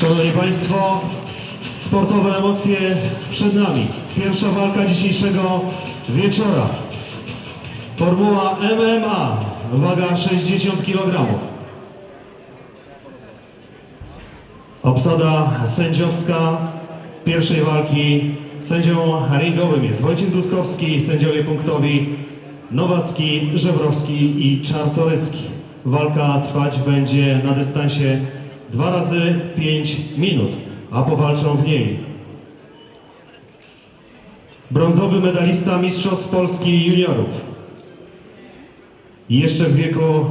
Szanowni Państwo, sportowe emocje przed nami. Pierwsza walka dzisiejszego wieczora. Formuła MMA, waga 60 kg. Obsada sędziowska pierwszej walki. Sędzią ringowym jest Wojciech Dudkowski, sędziowie punktowi Nowacki, Żebrowski i Czartoryski. Walka trwać będzie na dystansie 2 razy 5 minut, a powalczą w niej brązowy medalista Mistrzostw Polski Juniorów. Jeszcze w wieku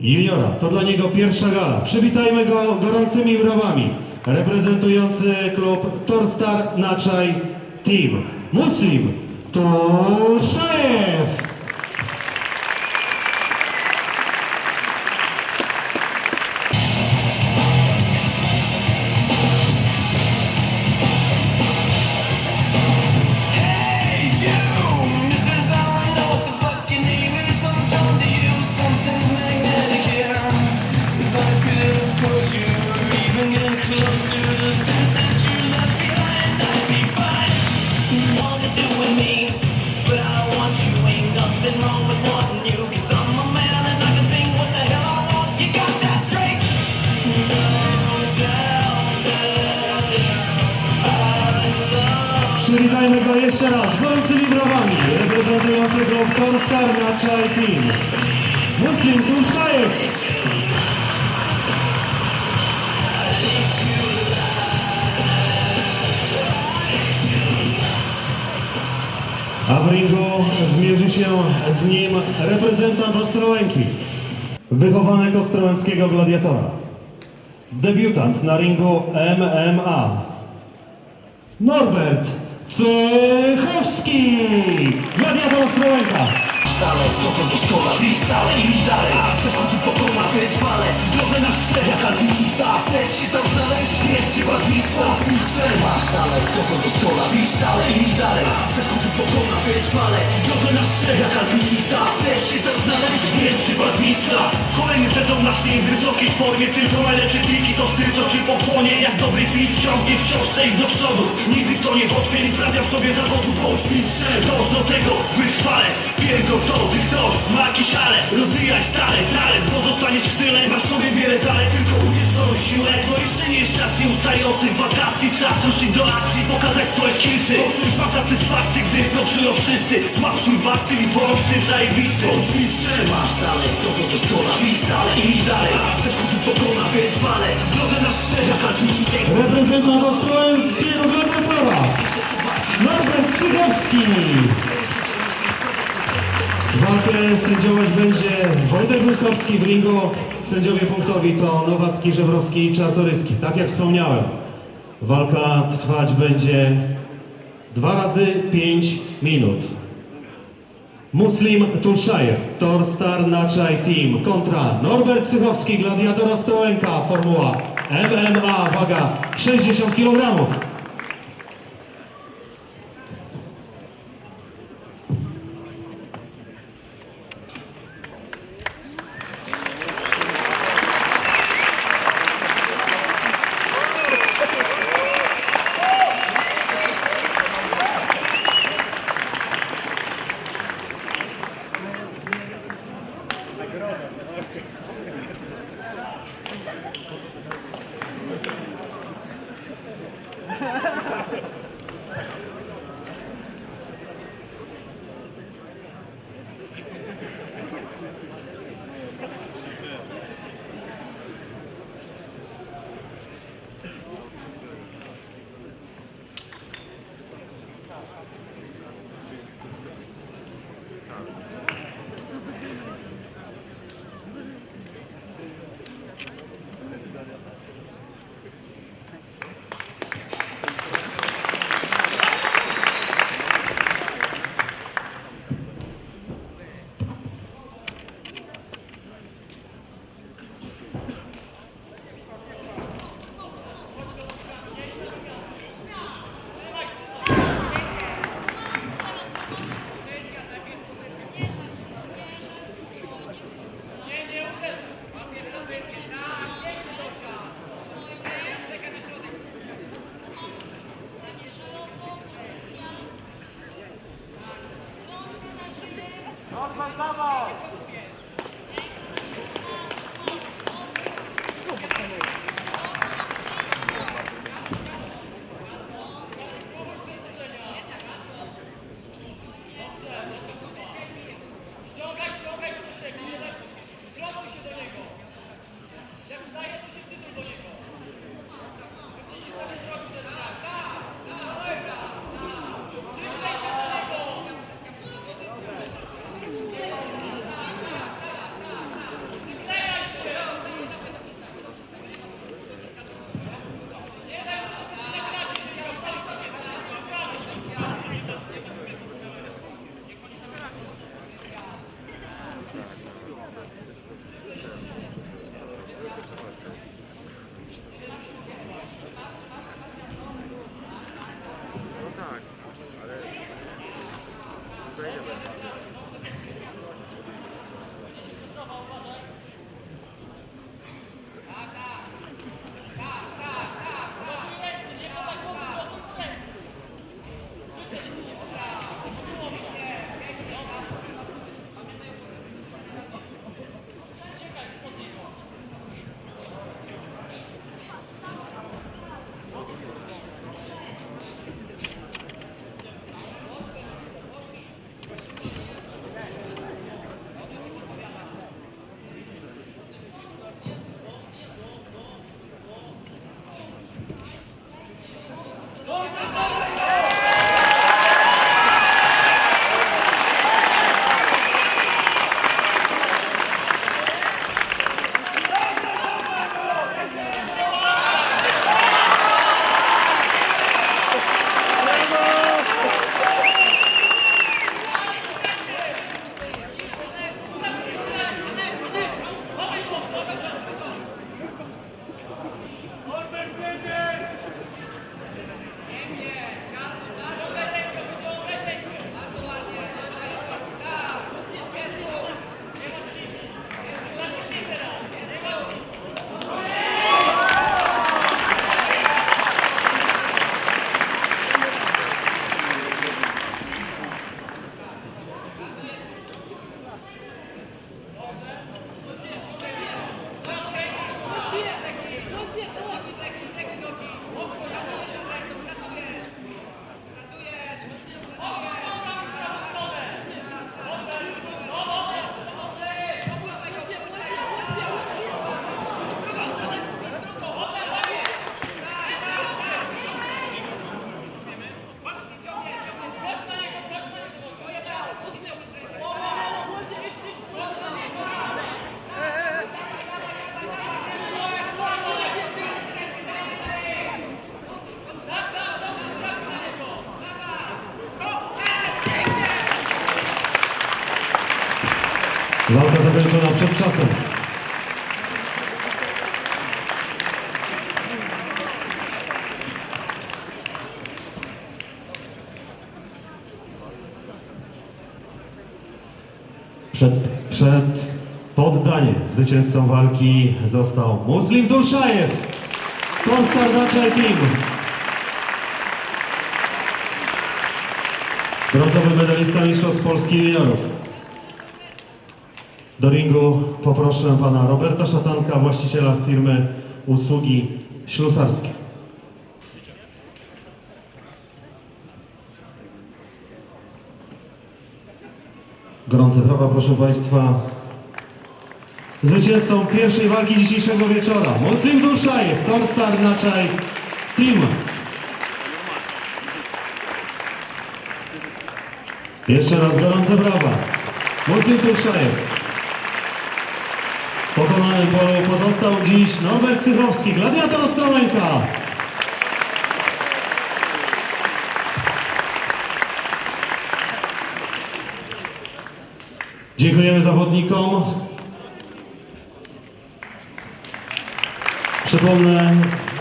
juniora. To dla niego pierwsza gala. Przywitajmy go gorącymi brawami. Reprezentujący klub Torstar Naczaj Team. Muslim Tuszajew. Jeszcze raz gorącymi brawami. Reprezentujący klub Torstar Naczaj Team. Muslim Tuszajew. A w ringu zmierzy się z nim reprezentant Ostrołęki, wychowanek ostrołęckiego gladiatora. Debiutant na ringu MMA, Norbert Cychowski, gladiator Ostrołęka. Stale, to to do szkoła, stale i dalej Chcesz chodzić pokona, wyzwale Drodze na cztery, jak alpinista. Chcesz się tam znaleźć, jest chyba z mistrza Mistrzem masz talent, to to do szkoła, stale i dalej. Chcesz chodzić pokona, wyzwale Drodze na cztery, jak alpinista Kolejny sezon na niej w wysokiej formie Tylko najlepsze triki to styl, co ci pochłonie Jak dobry film wciągnie wciąż tej do przodu. Nigdy w to nie wątpię, nie sprawiam sobie zawodu mistrzem, dąż do tego, wytrwale Pierdol to, ty ktoś ma jakiś ale. Rozwijaj stale, talent, bo zostaniesz w tyle Masz sobie wiele zalet, nieustających wakacji Czas ruszyć do akcji, pokazać swoje skillsy Poczuć mam satysfakcję, gdy to czują wszyscy Złap bakcyl i bądź tym zajebisty Bądź mistrzem, masz talent, to to do szkoła Ślij stale i idź dalej Chcesz kupić pokona, więc wale Drodze na szczerze, jak alpinista Reprezentant Ostrołęckiego gladiatora, Norbert Cychowski. Walkę sędziować będzie Wojtek Ruskowski w ringu. Sędziowie punktowi to Nowacki, Żebrowski i Czartoryski. Tak jak wspomniałem, walka trwać będzie dwa razy 5 minut. Muslim Tulszajew, Torstar Naczaj Team kontra Norbert Cychowski, gladiator Ostrołęka, formuła MMA, waga 60 kg. Walka zakończona przed czasem. Przed, przed poddaniem zwycięzcą walki został Muslim Dulszajew. Polstar Dacia Team. Brązowy medalista Mistrzostw Polski Juniorów. Do ringu poproszę pana Roberta Szatanka, właściciela firmy usługi ślusarskie. Gorące brawa, proszę państwa. Zwycięzcą pierwszej walki dzisiejszego wieczora Muslim Dulszajew, Torstar Naczaj Team. Jeszcze raz gorące brawa. Muslim Dulszajew. W pokonanym polu pozostał dziś Norbert Cychowski, gladiator Ostrołęka. Dziękujemy zawodnikom. Przypomnę,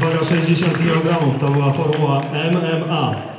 waga 60 kg to była formuła MMA.